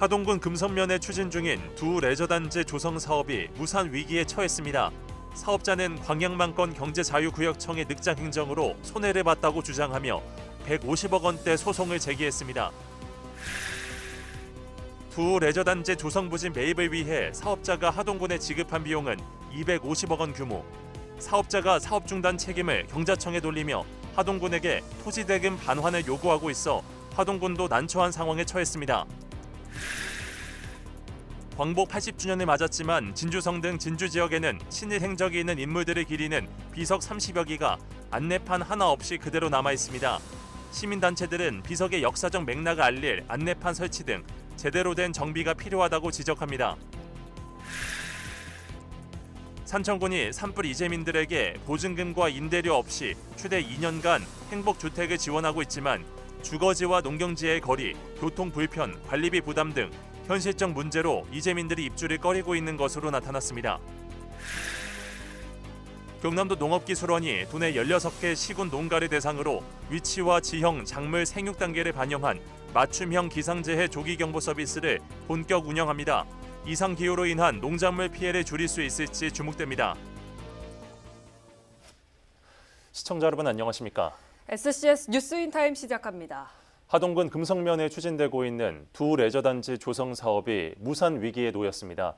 하동군 금성면에 추진 중인 두 레저단지 조성 사업이 무산 위기에 처했습니다. 사업자는 광양만권 경제자유구역청의 늑장 행정으로 손해를 봤다고 주장하며 150억 원대 소송을 제기했습니다. 두 레저단지 조성 부지 매입을 위해 사업자가 하동군에 지급한 비용은 250억 원 규모. 사업자가 사업 중단 책임을 경자청에 돌리며 하동군에게 토지 대금 반환을 요구하고 있어 하동군도 난처한 상황에 처했습니다. 광복 80주년을 맞았지만 진주성 등 진주 지역에는 친일 행적이 있는 인물들을 기리는 비석 30여 기가 안내판 하나 없이 그대로 남아 있습니다. 시민단체들은 비석의 역사적 맥락을 알릴 안내판 설치 등 제대로 된 정비가 필요하다고 지적합니다. 산청군이 산불 이재민들에게 보증금과 임대료 없이 최대 2년간 행복주택을 지원하고 있지만 주거지와 농경지의 거리, 교통 불편, 관리비 부담 등 현실적 문제로 이재민들이 입주를 꺼리고 있는 것으로 나타났습니다. 경남도 농업기술원이 도내 16개 시군 농가를 대상으로 위치와 지형, 작물 생육 단계를 반영한 맞춤형 기상재해 조기 경보 서비스를 본격 운영합니다. 이상 기후로 인한 농작물 피해를 줄일 수 있을지 주목됩니다. 시청자 여러분 안녕하십니까? SCS 뉴스인 타임 시작합니다. 하동군 금성면에 추진되고 있는 두 레저단지 조성 사업이 무산 위기에 놓였습니다.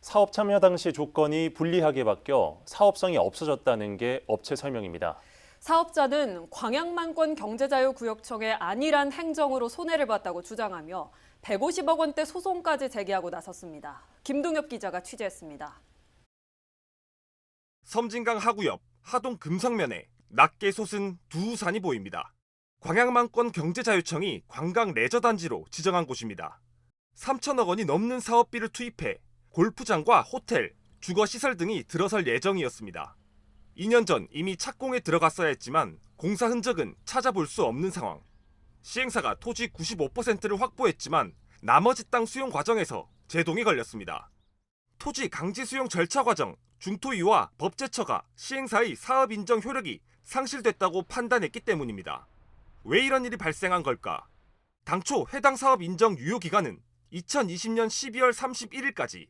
사업 참여 당시 조건이 불리하게 바뀌어 사업성이 없어졌다는 게 업체 설명입니다. 사업자는 광양만권 경제자유구역청의 안일한 행정으로 손해를 봤다고 주장하며 150억 원대 소송까지 제기하고 나섰습니다. 김동엽 기자가 취재했습니다. 섬진강 하구 옆 하동 금성면에 낮게 솟은 두 산이 보입니다. 광양만권 경제자유청이 관광 레저단지로 지정한 곳입니다. 3천억 원이 넘는 사업비를 투입해 골프장과 호텔, 주거시설 등이 들어설 예정이었습니다. 2년 전 이미 착공에 들어갔어야 했지만 공사 흔적은 찾아볼 수 없는 상황. 시행사가 토지 95%를 확보했지만 나머지 땅 수용 과정에서 제동이 걸렸습니다. 토지 강제 수용 절차 과정, 중토위와 법제처가 시행사의 사업 인정 효력이 상실됐다고 판단했기 때문입니다. 왜 이런 일이 발생한 걸까? 당초 해당 사업 인정 유효 기간은 2020년 12월 31일까지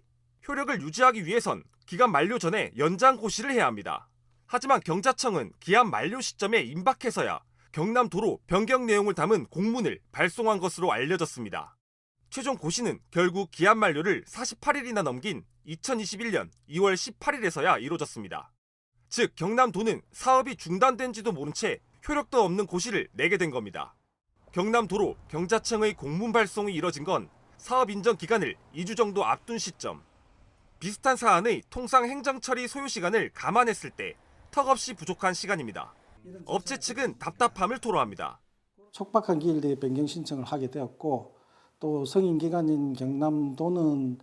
효력을 유지하기 위해선 기간 만료 전에 연장 고시를 해야 합니다. 하지만 경자청은 기한 만료 시점에 임박해서야 경남도로 변경 내용을 담은 공문을 발송한 것으로 알려졌습니다. 최종 고시는 결국 기한 만료를 48일이나 넘긴 2021년 2월 18일에서야 이루어졌습니다. 즉 경남도는 사업이 중단된지도 모른 채 효력도 없는 고시를 내게 된 겁니다. 경남도로 경자청의 공문 발송이 이뤄진 건 사업 인정 기간을 2주 정도 앞둔 시점. 비슷한 사안의 통상 행정 처리 소요 시간을 감안했을 때 턱없이 부족한 시간입니다. 업체 측은 답답함을 토로합니다. 촉박한 기일 내에 변경 신청을 하게 되었고 또 승인 기관인 경남도는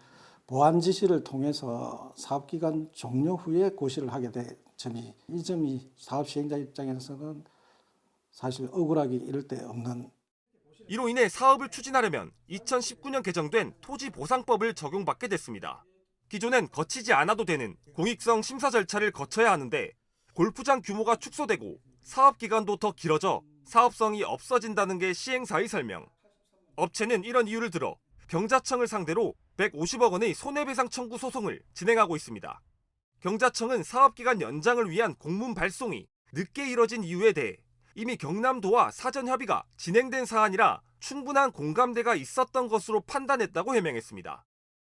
보안 지시를 통해서 사업 기간 종료 후에 고시를 하게 된 점이 이 점이 사업 시행자 입장에서는 사실 억울하기 이를 데 없는 이로 인해 사업을 추진하려면 2019년 개정된 토지보상법을 적용받게 됐습니다. 기존엔 거치지 않아도 되는 공익성 심사 절차를 거쳐야 하는데 골프장 규모가 축소되고 사업 기간도 더 길어져 사업성이 없어진다는 게 시행사의 설명. 업체는 이런 이유를 들어 경자청을 상대로 150억 원의 손해배상 청구 소송을 진행하고 있습니다. 경자청은 사업기간 연장을 위한 공문 발송이 늦게 이뤄진 이유에 대해 이미 경남도와 사전 협의가 진행된 사안이라 충분한 공감대가 있었던 것으로 판단했다고 해명했습니다.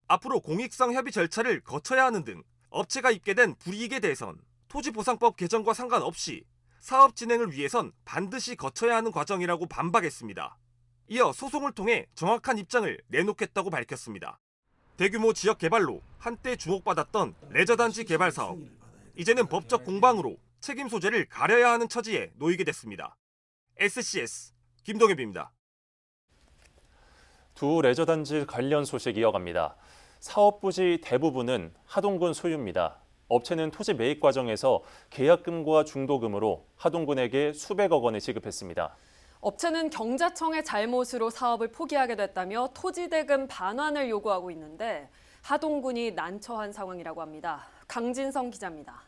앞으로 공익성 협의 절차를 거쳐야 하는 등 업체가 입게 된 불이익에 대해선 토지보상법 개정과 상관없이 사업 진행을 위해선 반드시 거쳐야 하는 과정이라고 반박했습니다. 이어 소송을 통해 정확한 입장을 내놓겠다고 밝혔습니다. 대규모 지역 개발로 한때 주목받았던 레저단지 개발 사업. 이제는 법적 공방으로 책임 소재를 가려야 하는 처지에 놓이게 됐습니다. SCS 김동엽입니다. 두 레저단지 관련 소식 이어갑니다. 사업 부지 대부분은 하동군 소유입니다. 업체는 토지 매입 과정에서 계약금과 중도금으로 하동군에게 수백억 원을 지급했습니다. 업체는 경자청의 잘못으로 사업을 포기하게 됐다며 토지 대금 반환을 요구하고 있는데 하동군이 난처한 상황이라고 합니다. 강진성 기자입니다.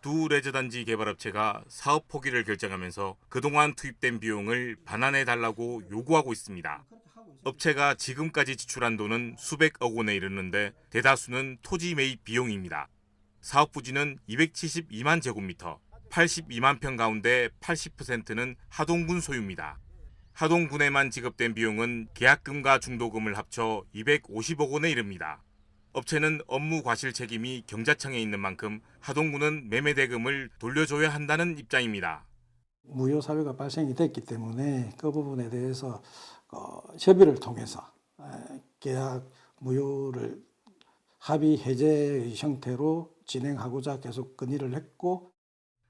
두 레저단지 개발업체가 사업 포기를 결정하면서 그동안 투입된 비용을 반환해 달라고 요구하고 있습니다. 업체가 지금까지 지출한 돈은 수백억 원에 이르는데 대다수는 토지 매입 비용입니다. 사업 부지는 272만 제곱미터, 82만 평 가운데 80%는 하동군 소유입니다. 하동군에만 지급된 비용은 계약금과 중도금을 합쳐 250억 원에 이릅니다. 업체는 업무 과실 책임이 경자청에 있는 만큼 하동군은 매매 대금을 돌려줘야 한다는 입장입니다. 무효 사유가 발생이 됐기 때문에 그 부분에 대해서 어, 협의를 통해서 에, 계약 무효를 합의 해제의 형태로 진행하고자 계속 건의를 했고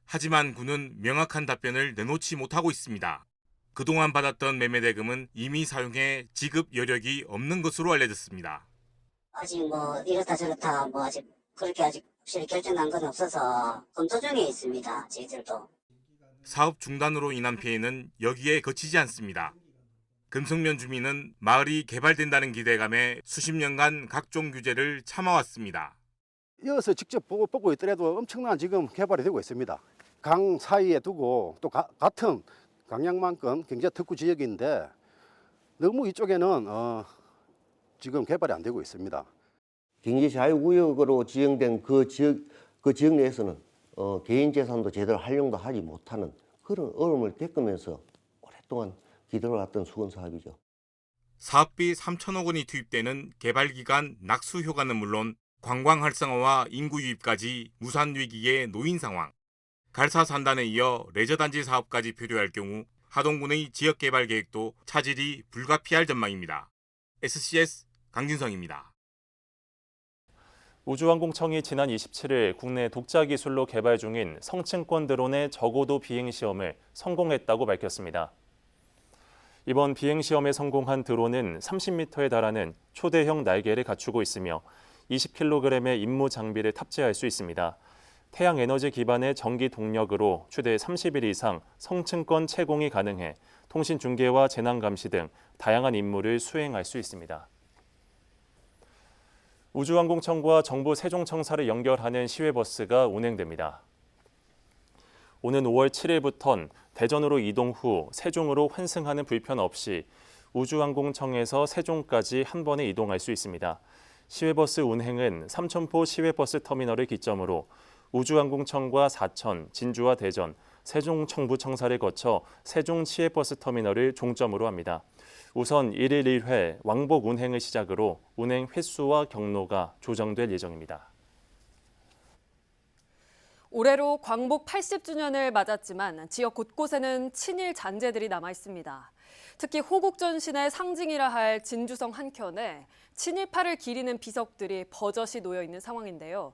하지만 군은 명확한 답변을 내놓지 못하고 있습니다. 그동안 받았던 매매 대금은 이미 사용해 지급 여력이 없는 것으로 알려졌습니다. 아직 뭐 이렇다 저렇다 뭐 아직 그렇게 아직 확실히 결정난 건 없어서 검토 중에 있습니다. 저희들도. 사업 중단으로 인한 피해는 여기에 그치지 않습니다. 금성면 주민은 마을이 개발된다는 기대감에 수십 년간 각종 규제를 참아왔습니다. 이어서 직접 보고, 보고 있더라도 엄청난 지금 개발이 되고 있습니다. 강 사이에 두고 또 가- 같은 강양만큼 경제 특구 지역인데 너무 이쪽에는 어, 지금 개발이 안 되고 있습니다. 경제자유구역으로 지정된 그 지역 그 지역 내에서는 어, 개인 재산도 제대로 활용도 하지 못하는 그런 어려움을 겪으면서 오랫동안 기다려 왔던 수건 사업이죠. 사업비 3천억 원이 투입되는 개발 기간 낙수 효과는 물론 관광 활성화와 인구 유입까지 무산 위기에 놓인 상황. 갈사 산단에 이어 레저 단지 사업까지 필요할 경우 하동군의 지역 개발 계획도 차질이 불가피할 전망입니다. SCS 강진성입니다. 우주항공청이 지난 27일 국내 독자 기술로 개발 중인 성층권 드론의 저고도 비행 시험을 성공했다고 밝혔습니다. 이번 비행 시험에 성공한 드론은 30m에 달하는 초대형 날개를 갖추고 있으며 20kg의 임무 장비를 탑재할 수 있습니다. 태양 에너지 기반의 전기 동력으로 최대 30일 이상 성층권 채공이 가능해 통신 중계와 재난 감시 등 다양한 임무를 수행할 수 있습니다. 우주항공청과 정부 세종청사를 연결하는 시외버스가 운행됩니다. 오는 5월 7일부턴 대전으로 이동 후 세종으로 환승하는 불편 없이 우주항공청에서 세종까지 한 번에 이동할 수 있습니다. 시외버스 운행은 삼천포 시외버스 터미널을 기점으로 우주항공청과 사천, 진주와 대전, 세종청부청사를 거쳐 세종 시외버스 터미널을 종점으로 합니다. 우선 1일 1회 왕복 운행을 시작으로 운행 횟수와 경로가 조정될 예정입니다. 올해로 광복 80주년을 맞았지만 지역 곳곳에는 친일 잔재들이 남아 있습니다. 특히 호국 전신의 상징이라 할 진주성 한켠에 친일파를 기리는 비석들이 버젓이 놓여 있는 상황인데요.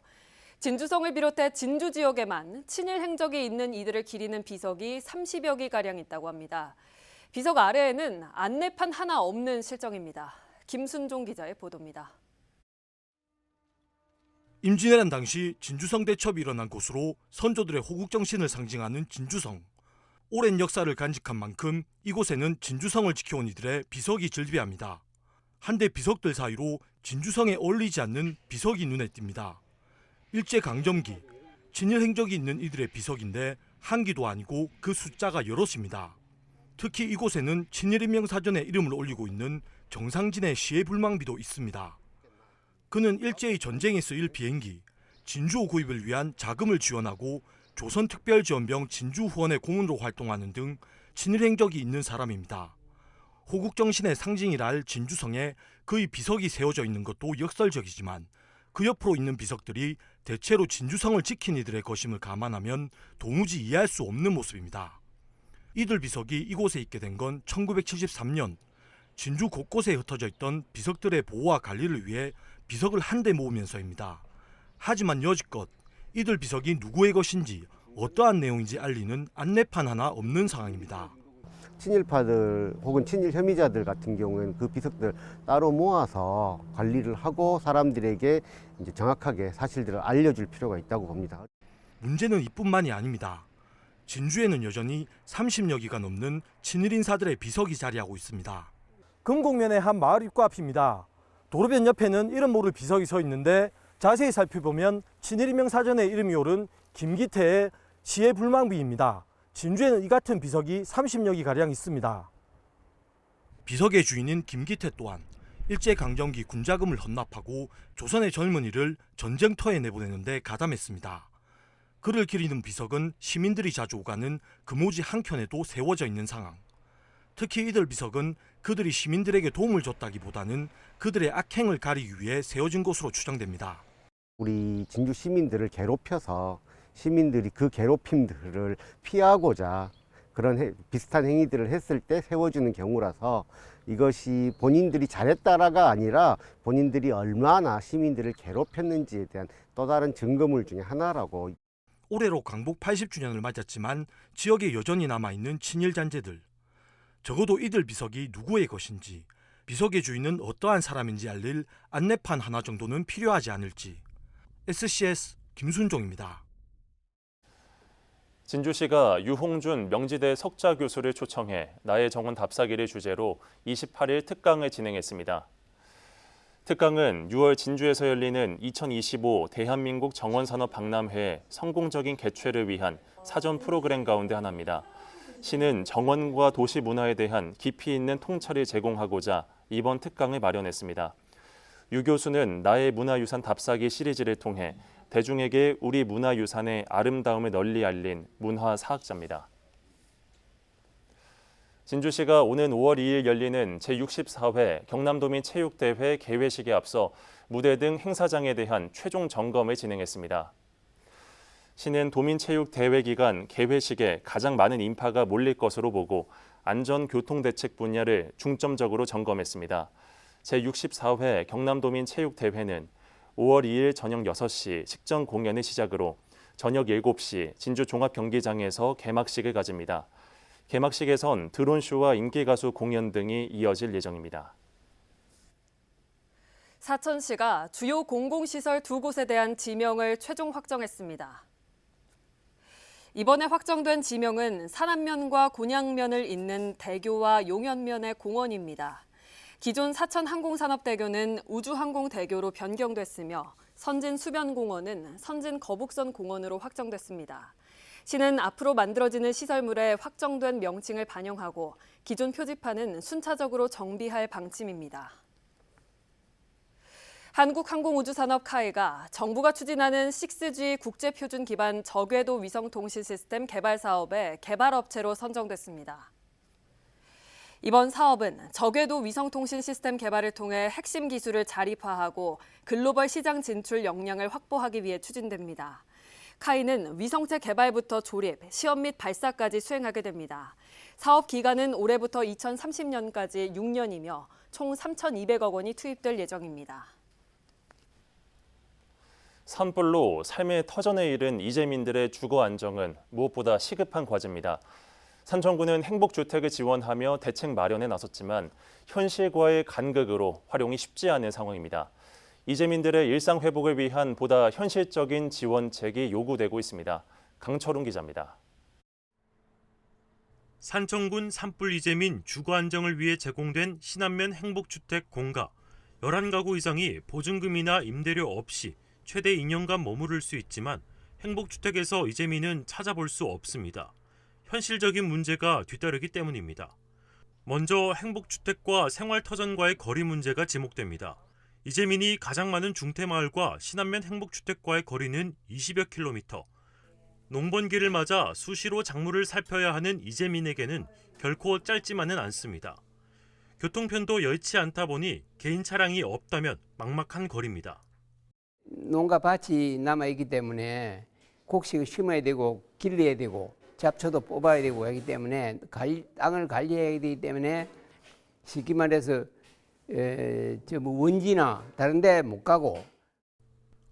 진주성을 비롯해 진주 지역에만 친일 행적이 있는 이들을 기리는 비석이 30여 개 가량 있다고 합니다. 비석 아래에는 안내판 하나 없는 실정입니다. 김순종 기자의 보도입니다. 임진왜란 당시 진주성 대첩이 일어난 곳으로 선조들의 호국 정신을 상징하는 진주성. 오랜 역사를 간직한 만큼 이곳에는 진주성을 지켜온 이들의 비석이 즐비합니다. 한데 비석들 사이로 진주성에 어울리지 않는 비석이 눈에 띕니다. 일제 강점기 친일 행적이 있는 이들의 비석인데 한 기도 아니고 그 숫자가 여럿입니다. 특히 이곳에는 친일인명 사전에 이름을 올리고 있는 정상진의 시해 불망비도 있습니다. 그는 일제의 전쟁에 쓰일 비행기 진주호 구입을 위한 자금을 지원하고 조선특별지원병 진주 후원의 공원으로 활동하는 등 친일 행적이 있는 사람입니다. 호국 정신의 상징이라 할 진주성에 그의 비석이 세워져 있는 것도 역설적이지만 그 옆으로 있는 비석들이 대체로 진주성을 지킨 이들의 것임을 감안하면 도무지 이해할 수 없는 모습입니다. 이들 비석이 이곳에 있게 된 건 1973년 진주 곳곳에 흩어져 있던 비석들의 보호와 관리를 위해 비석을 한데 모으면서입니다. 하지만 여지껏 이들 비석이 누구의 것인지 어떠한 내용인지 알리는 안내판 하나 없는 상황입니다. 친일파들 혹은 친일 혐의자들 같은 경우에는 그 비석들 따로 모아서 관리를 하고 사람들에게 이제 정확하게 사실들을 알려줄 필요가 있다고 봅니다. 문제는 이뿐만이 아닙니다. 진주에는 여전히 30여 기가 넘는 친일 인사들의 비석이 자리하고 있습니다. 금곡면의 한 마을 입구 앞입니다. 도로변 옆에는 이름 모를 비석이 서 있는데 자세히 살펴보면 친일 인명 사전에 이름이 오른 김기태의 시의 불망비입니다. 진주에는 이 같은 비석이 30여 기 가량 있습니다. 비석의 주인인 김기태 또한 일제 강점기 군자금을 헌납하고 조선의 젊은이를 전쟁터에 내보내는데 가담했습니다. 그를 기리는 비석은 시민들이 자주 오가는 금오지 한켠에도 세워져 있는 상황. 특히 이들 비석은 그들이 시민들에게 도움을 줬다기보다는 그들의 악행을 가리기 위해 세워진 것으로 추정됩니다. 우리 진주 시민들을 괴롭혀서 시민들이 그 괴롭힘들을 피하고자 그런 해- 비슷한 행위들을 했을 때 세워주는 경우라서 이것이 본인들이 잘했다라가 아니라 본인들이 얼마나 시민들을 괴롭혔는지에 대한 또 다른 증거물 중에 하나라고 올해로 광복 80주년을 맞았지만 지역에 여전히 남아 있는 친일 잔재들. 적어도 이들 비석이 누구의 것인지, 비석의 주인은 어떠한 사람인지 알릴 안내판 하나 정도는 필요하지 않을지. SCS 김순종입니다. 진주시가 유홍준 명지대 석좌 교수를 초청해 나의 정원 답사기를 주제로 28일 특강을 진행했습니다. 특강은 6월 진주에서 열리는 2025 대한민국 정원산업 박람회 성공적인 개최를 위한 사전 프로그램 가운데 하나입니다. 시는 정원과 도시 문화에 대한 깊이 있는 통찰을 제공하고자 이번 특강을 마련했습니다. 유 교수는 나의 문화유산 답사기 시리즈를 통해 대중에게 우리 문화유산의 아름다움을 널리 알린 문화사학자입니다. 진주시가 오는 5월 2일 열리는 제64회 경남도민 체육대회 개회식에 앞서 무대 등 행사장에 대한 최종 점검을 진행했습니다. 시는 도민체육대회 기간 개회식에 가장 많은 인파가 몰릴 것으로 보고 안전교통대책 분야를 중점적으로 점검했습니다. 제64회 경남도민 체육대회는 5월 2일 저녁 6시 식전 공연을 시작으로 저녁 7시 진주 종합경기장에서 개막식을 가집니다. 개막식에선 드론쇼와 인기가수 공연 등이 이어질 예정입니다. 사천시가 주요 공공시설 두 곳에 대한 지명을 최종 확정했습니다. 이번에 확정된 지명은 산안면과 곤양면을 잇는 대교와 용현면의 공원입니다. 기존 사천 항공산업대교는 우주항공대교로 변경됐으며 선진 수변공원은 선진 거북선 공원으로 확정됐습니다. 시는 앞으로 만들어지는 시설물에 확정된 명칭을 반영하고 기존 표지판은 순차적으로 정비할 방침입니다. 한국항공우주산업 카이가 정부가 추진하는 6G 국제표준 기반 저궤도 위성통신 시스템 개발 사업의 개발업체로 선정됐습니다. 이번 사업은 저궤도 위성통신 시스템 개발을 통해 핵심 기술을 자립화하고 글로벌 시장 진출 역량을 확보하기 위해 추진됩니다. 카이는 위성체 개발부터 조립, 시험 및 발사까지 수행하게 됩니다. 사업 기간은 올해부터 2030년까지 6년이며 총 3,200억 원이 투입될 예정입니다. 산불로 삶의 터전에 이른 이재민들의 주거 안정은 무엇보다 시급한 과제입니다. 산청구는 행복주택을 지원하며 대책 마련에 나섰지만 현실과의 간극으로 활용이 쉽지 않은 상황입니다. 이재민들의 일상 회복을 위한 보다 현실적인 지원책이 요구되고 있습니다. 강철웅 기자입니다. 산청군 산불 이재민 주거 안정을 위해 제공된 신안면 행복주택 공가 11가구 이상이 보증금이나 임대료 없이 최대 2년간 머무를 수 있지만 행복주택에서 이재민은 찾아볼 수 없습니다. 현실적인 문제가 뒤따르기 때문입니다. 먼저 행복주택과 생활터전과의 거리 문제가 지목됩니다. 이재민이 가장 많은 중태마을과 신안면 행복주택과의 거리는 20여 킬로미터. 농번기를 맞아 수시로 작물을 살펴야 하는 이재민에게는 결코 짧지만은 않습니다. 교통편도 여의치 않다 보니 개인 차량이 없다면 막막한 거리입니다. 농가 밭이 남아 있기 때문에 곡식을 심어야 되고 길러야 되고 잡초도 뽑아야 되고 하기 때문에 관- 땅을 관리해야 되기 때문에 쉽게 말해서 에, 저뭐 원지나 다른 데 못 가고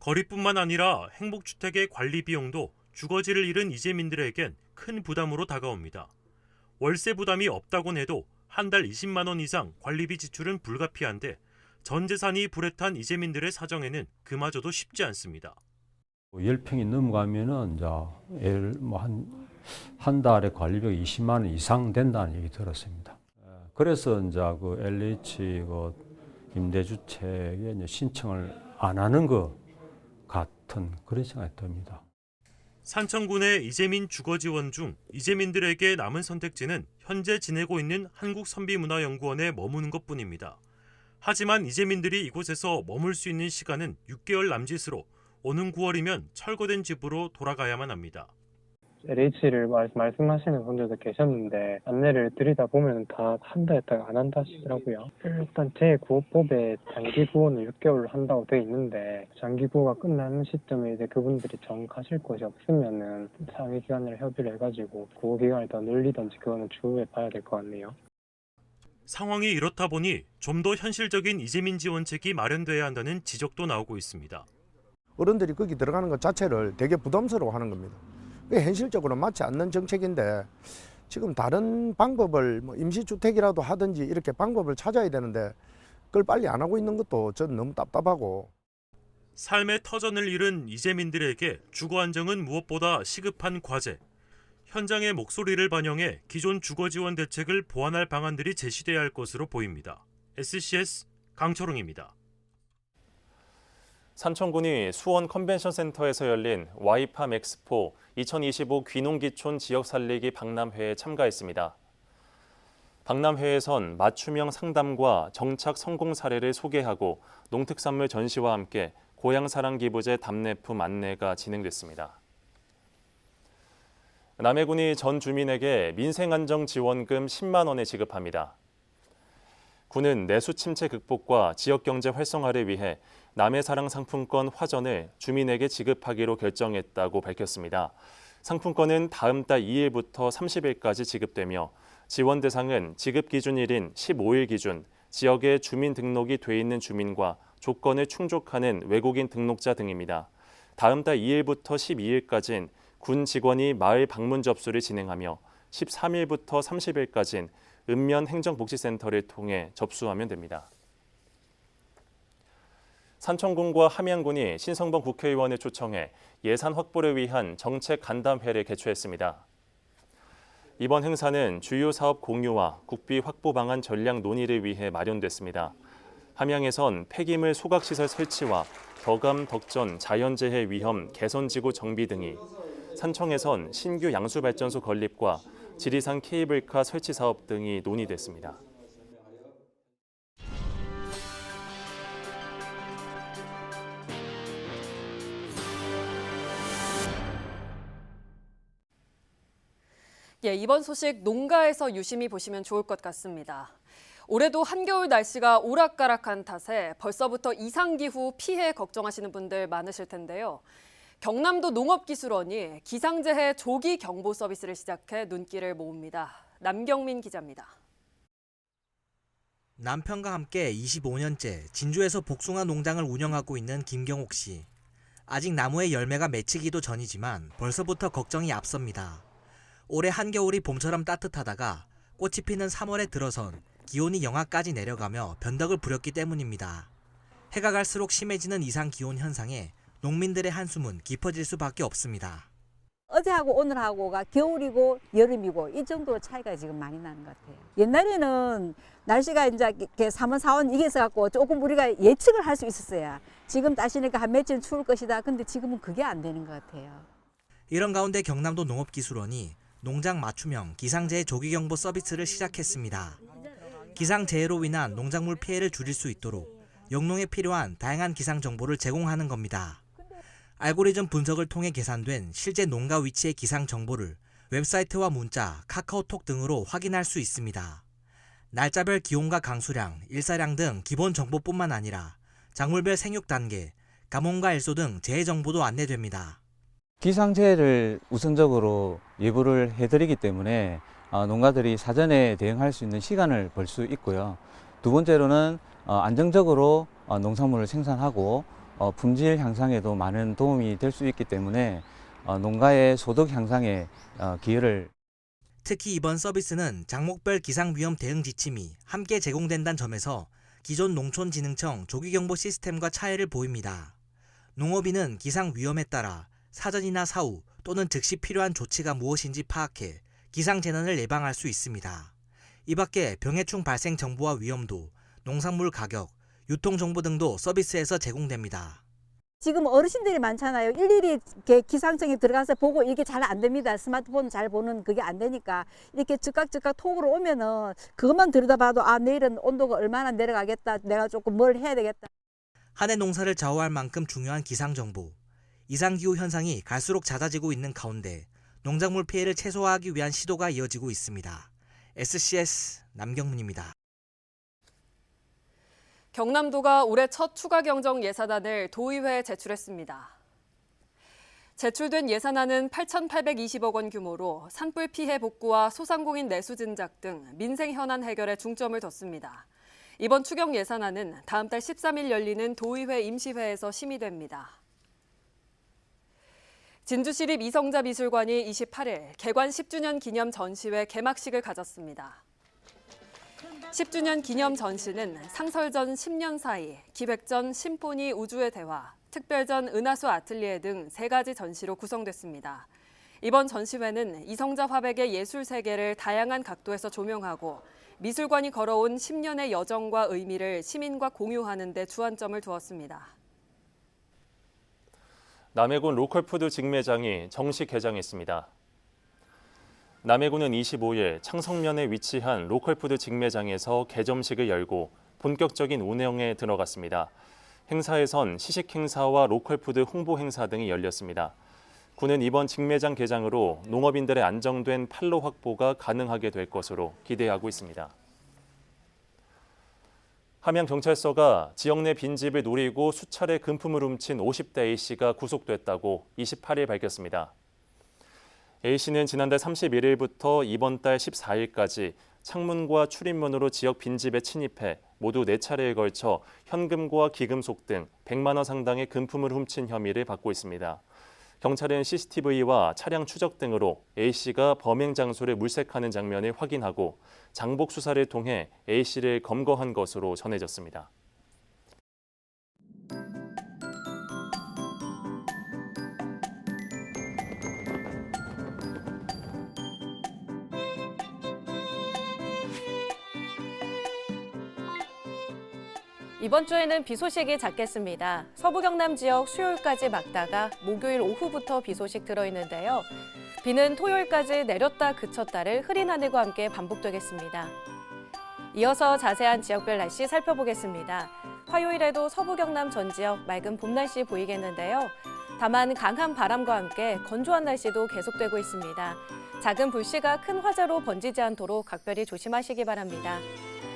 거리뿐만 아니라 행복주택의 관리 비용도 주거지를 잃은 이재민들에겐 큰 부담으로 다가옵니다. 월세 부담이 없다곤 해도 한 달 20만 원 이상 관리비 지출은 불가피한데 전 재산이 불에 탄 이재민들의 사정에는 그마저도 쉽지 않습니다. 10평이 넘어가면은 이제 뭐한 한 달에 관리비가 20만 원 이상 된다는 얘기 들었습니다. 어, 그래서 이제 그 LH 그 임대주택에 신청을 안 하는 것 같은 그런 생각이 듭니다. 산청군의 이재민 주거 지원 중 이재민들에게 남은 선택지는 현재 지내고 있는 한국선비문화연구원에 머무는 것뿐입니다. 하지만 이재민들이 이곳에서 머물 수 있는 시간은 6개월 남짓으로 오는 9월이면 철거된 집으로 돌아가야만 합니다. LH를 말씀하시는 분들도 계셨는데 안내를 드리다 보면 다 한다 했다가 안 한다 하시더라고요. 일단 제 구호법에 장기 구호는 6개월로 한다고 돼 있는데 장기 구호가 끝나는 시점에 이제 그분들이 정 가실 곳이 없으면은 상위 기관을 협의를 해가지고 구호 기간을 더 늘리든지 그거는 추후에 봐야 될 것 같네요. 상황이 이렇다 보니 좀 더 현실적인 이재민 지원책이 마련돼야 한다는 지적도 나오고 있습니다. 어른들이 거기 들어가는 것 자체를 되게 부담스러워하는 겁니다. 그게 현실적으로 맞지 않는 정책인데 지금 다른 방법을 뭐 임시주택이라도 하든지 이렇게 방법을 찾아야 되는데 그걸 빨리 안 하고 있는 것도 전 너무 답답하고 삶의 터전을 잃은 이재민들에게 주거 안정은 무엇보다 시급한 과제. 현장의 목소리를 반영해 기존 주거 지원 대책을 보완할 방안들이 제시돼야 할 것으로 보입니다. SCS 강철웅입니다. 산청군이 수원 컨벤션 센터에서 열린 와이팜 엑스포 2025 귀농기촌 지역 살리기 박람회에 참가했습니다. 박람회에선 맞춤형 상담과 정착 성공 사례를 소개하고 농특산물 전시와 함께 고향사랑 기부제 답례품 안내가 진행됐습니다. 남해군이 전 주민에게 민생안정지원금 10만 원을 지급합니다. 군은 내수 침체 극복과 지역 경제 활성화를 위해 남해사랑 상품권 화전을 주민에게 지급하기로 결정했다고 밝혔습니다. 상품권은 다음 달 2일부터 30일까지 지급되며 지원 대상은 지급 기준일인 15일 기준 지역에 주민 등록이 돼 있는 주민과 조건을 충족하는 외국인 등록자 등입니다. 다음 달 2일부터 12일까지는 군 직원이 마을 방문 접수를 진행하며 13일부터 30일까지는 읍면 행정복지센터를 통해 접수하면 됩니다. 산청군과 함양군이 신성범 국회의원을 초청해 예산 확보를 위한 정책 간담회를 개최했습니다. 이번 행사는 주요 사업 공유와 국비 확보 방안 전략 논의를 위해 마련됐습니다. 함양에선 폐기물 소각시설 설치와 덕암 덕전 자연재해 위험 개선지구 정비 등이 산청에선 신규 양수발전소 건립과 지리산 케이블카 설치 사업 등이 논의됐습니다. 예, 이번 소식 농가에서 유심히 보시면 좋을 것 같습니다. 올해도 한겨울 날씨가 오락가락한 탓에 벌써부터 이상기후 피해 걱정하시는 분들 많으실 텐데요. 경남도 농업기술원이 기상재해 조기 경보 서비스를 시작해 눈길을 모읍니다. 남경민 기자입니다. 남편과 함께 25년째 진주에서 복숭아 농장을 운영하고 있는 김경옥 씨. 아직 나무의 열매가 맺히기도 전이지만 벌써부터 걱정이 앞섭니다. 올해 한겨울이 봄처럼 따뜻하다가 꽃이 피는 3월에 들어선 기온이 영하까지 내려가며 변덕을 부렸기 때문입니다. 해가 갈수록 심해지는 이상 기온 현상에 농민들의 한숨은 깊어질 수밖에 없습니다. 어제하고 오늘하고가 겨울이고 여름이고 이 정도 차이가 지금 많이 나는 것 같아요. 옛날에는 날씨가 이제 이렇게 3원, 4원 이게 있어갖고 조금 우리가 예측을 할 수 있었어요. 지금 따시니까 한 며칠 추울 것이다. 근데 지금은 그게 안 되는 것 같아요. 이런 가운데 경남도 농업기술원이 농장 맞춤형 기상재해 조기경보 서비스를 시작했습니다. 기상재해로 인한 농작물 피해를 줄일 수 있도록 영농에 필요한 다양한 기상 정보를 제공하는 겁니다. 알고리즘 분석을 통해 계산된 실제 농가 위치의 기상 정보를 웹사이트와 문자, 카카오톡 등으로 확인할 수 있습니다. 날짜별 기온과 강수량, 일사량 등 기본 정보뿐만 아니라 작물별 생육 단계, 가뭄과 일소 등 재해 정보도 안내됩니다. 기상재해를 우선적으로 예보를 해드리기 때문에 어, 농가들이 사전에 대응할 수 있는 시간을 벌 수 있고요. 두 번째로는 어, 안정적으로 어, 농산물을 생산하고 어, 품질 향상에도 많은 도움이 될 수 있기 때문에 어, 농가의 소득 향상에 어, 기여를 특히 이번 서비스는 장목별 기상위험 대응 지침이 함께 제공된다는 점에서 기존 농촌진흥청 조기경보 시스템과 차이를 보입니다. 농업인은 기상 위험에 따라 사전이나 사후 또는 즉시 필요한 조치가 무엇인지 파악해 기상 재난을 예방할 수 있습니다. 이 밖에 병해충 발생 정보와 위험도, 농산물 가격, 유통 정보 등도 서비스에서 제공됩니다. 지금 어르신들이 많잖아요. 일일이 기상청에 들어가서 보고 이게 잘 안 됩니다. 스마트폰 잘 보는 그게 안 되니까 이렇게 즉각 즉각 톡으로 오면은 그것만 들여다봐도 아 내일은 온도가 얼마나 내려가겠다. 내가 조금 뭘 해야 되겠다. 한해 농사를 좌우할 만큼 중요한 기상 정보. 이상 기후 현상이 갈수록 잦아지고 있는 가운데 농작물 피해를 최소화하기 위한 시도가 이어지고 있습니다. SCS 남경문입니다. 경남도가 올해 첫 추가 경정 예산안을 도의회에 제출했습니다. 제출된 예산안은 8,820억 원 규모로 산불 피해 복구와 소상공인 내수 진작 등 민생 현안 해결에 중점을 뒀습니다. 이번 추경 예산안은 다음 달 13일 열리는 도의회 임시회에서 심의됩니다. 진주시립 이성자 미술관이 28일 개관 10주년 기념 전시회 개막식을 가졌습니다. 10주년 기념 전시는 상설전 10년 사이, 기획전 심포니 우주의 대화, 특별전 은하수 아틀리에 등 세 가지 전시로 구성됐습니다. 이번 전시회는 이성자 화백의 예술 세계를 다양한 각도에서 조명하고 미술관이 걸어온 10년의 여정과 의미를 시민과 공유하는 데 주안점을 두었습니다. 남해군 로컬푸드 직매장이 정식 개장했습니다. 남해군은 25일 창성면에 위치한 로컬푸드 직매장에서 개점식을 열고 본격적인 운영에 들어갔습니다. 행사에선 시식 행사와 로컬푸드 홍보 행사 등이 열렸습니다. 군은 이번 직매장 개장으로 농업인들의 안정된 판로 확보가 가능하게 될 것으로 기대하고 있습니다. 함양경찰서가 지역 내 빈집을 노리고 수차례 금품을 훔친 50대 A씨가 구속됐다고 28일 밝혔습니다. A씨는 지난달 31일부터 이번 달 14일까지 창문과 출입문으로 지역 빈집에 침입해 모두 4차례에 걸쳐 현금과 기금속 등 100만 원 상당의 금품을 훔친 혐의를 받고 있습니다. 경찰은 CCTV와 차량 추적 등으로 A씨가 범행 장소를 물색하는 장면을 확인하고 장복 수사를 통해 A씨를 검거한 것으로 전해졌습니다. 이번 주에는 비 소식이 잦겠습니다. 서부 경남 지역 수요일까지 막다가 목요일 오후부터 비 소식 들어있는데요. 비는 토요일까지 내렸다 그쳤다를 흐린 하늘과 함께 반복되겠습니다. 이어서 자세한 지역별 날씨 살펴보겠습니다. 화요일에도 서부 경남 전 지역 맑은 봄 날씨 보이겠는데요. 다만 강한 바람과 함께 건조한 날씨도 계속되고 있습니다. 작은 불씨가 큰 화재로 번지지 않도록 각별히 조심하시기 바랍니다.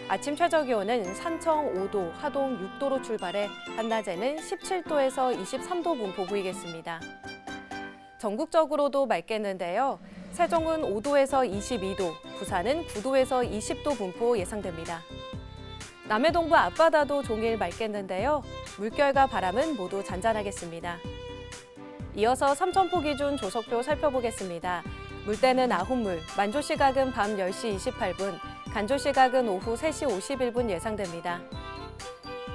아침 최저 기온은 산청 5도, 하동 6도로 출발해 한낮에는 17도에서 23도 분포 보이겠습니다. 전국적으로도 맑겠는데요. 세종은 5도에서 22도, 부산은 9도에서 20도 분포 예상됩니다. 남해 동부 앞바다도 종일 맑겠는데요. 물결과 바람은 모두 잔잔하겠습니다. 이어서 삼천포 기준 조석표 살펴보겠습니다. 물때는 아홉물, 만조 시각은 밤 10시 28분, 간조 시각은 오후 3시 51분 예상됩니다.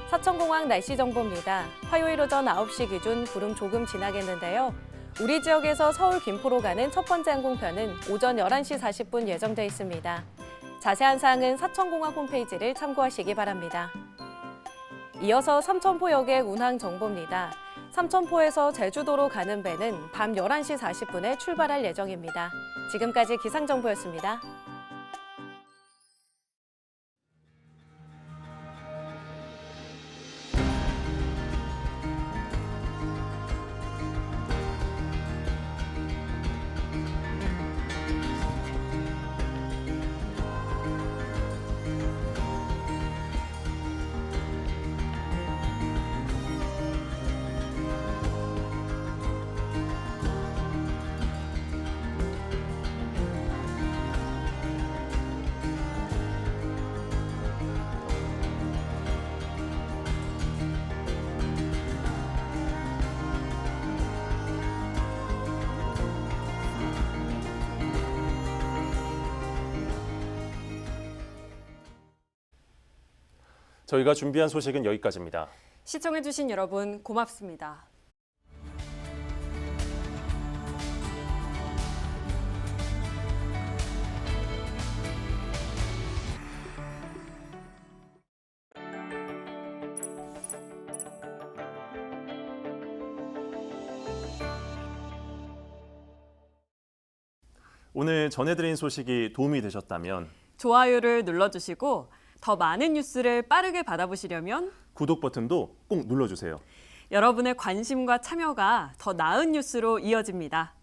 사천공항 날씨 정보입니다. 화요일 오전 9시 기준 구름 조금 지나겠는데요. 우리 지역에서 서울 김포로 가는 첫 번째 항공편은 오전 11시 40분 예정돼 있습니다. 자세한 사항은 사천공항 홈페이지를 참고하시기 바랍니다. 이어서 삼천포역의 운항 정보입니다. 삼천포에서 제주도로 가는 배는 밤 11시 40분에 출발할 예정입니다. 지금까지 기상정보였습니다. 저희가 준비한 소식은 여기까지입니다. 시청해주신 여러분 고맙습니다. 오늘 전해드린 소식이 도움이 되셨다면 좋아요를 눌러주시고 더 많은 뉴스를 빠르게 받아보시려면 구독 버튼도 꼭 눌러주세요. 여러분의 관심과 참여가 더 나은 뉴스로 이어집니다.